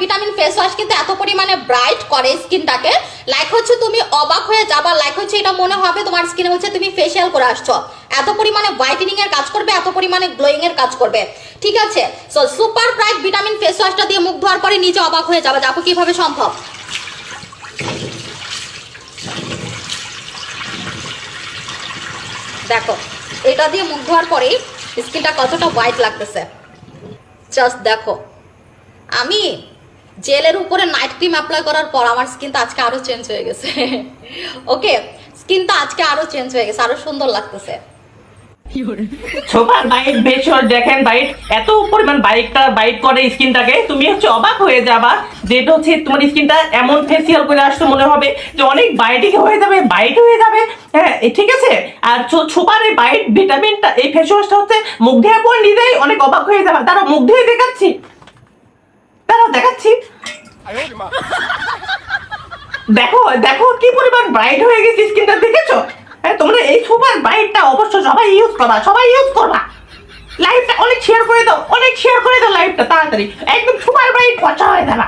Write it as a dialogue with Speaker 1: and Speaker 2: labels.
Speaker 1: Vitamin face wash কিন্তু এত পরিমাণে ব্রাইট করে স্কিনটাকে লাইক হচ্ছে তুমি অবাক হয়ে যাবা লাইক হচ্ছে এটা মনে হবে তোমার স্কিনে হচ্ছে তুমি ফেসিয়াল করে আসছো। এত পরিমাণে হোয়াইটেনিং এর কাজ করবে, এত পরিমাণে গ্লোয়িং এর কাজ করবে। ঠিক আছে? So super bright vitamin face ওয়াশটা দিয়ে মুখ ধোয়ার পরে নিজে অবাক হয়ে যাবে যাব কীভাবে সম্ভব? দেখো, এটা দিয়ে মুখ ধোয়ার পরেই স্কিনটা কতটা হোয়াইট লাগতেছে। জাস্ট দেখো, আমি জেলের উপরে নাইট ক্রিম অ্যাপ্লাই করার পর আমার স্কিনটা আজকে আরও চেঞ্জ হয়ে গেছে। ওকে স্কিনটা আজকে আরও চেঞ্জ হয়ে গেছে, আরও সুন্দর লাগতেছে।
Speaker 2: সুপার বাইট বেশর দেখেন বাইট এত পরিমাণ বাইকটা বাইট করে স্কিনটাকে, তুমি হচ্ছে অবাক হয়ে যাবা যেটা হচ্ছে তোমার স্কিনটা এমন ফেসিয়াল করে আসতে মনে হবে যে অনেক বাইটিং হয়ে যাবে বাইট হয়ে যাবে। হ্যাঁ ঠিক আছে? আর সুপার এই বাইট ভিটামিনটা এই ফেস ওয়াশটা হচ্ছে মুখ ধোয়ার পর নিজেই অনেক অবাক হয়ে যাবে। তারা মুখ ধুয়ে দেখাচ্ছি। তারা দেখাচ্ছি। দেখো দেখো কি পরিমাণ ব্রাইট হয়ে গেছে স্কিনটা দেখেছ? হ্যাঁ তোমরা এই সুপার ব্রাইটটা অবশ্য সবাই ইউজ করবা, সবাই ইউজ করবা। লাইভটা অনেক শেয়ার করে দাও, অনেক শেয়ার করে দাও লাইভটা তাড়াতাড়ি। একদম সুপার ব্রাইট পচা হয়ে যাবা।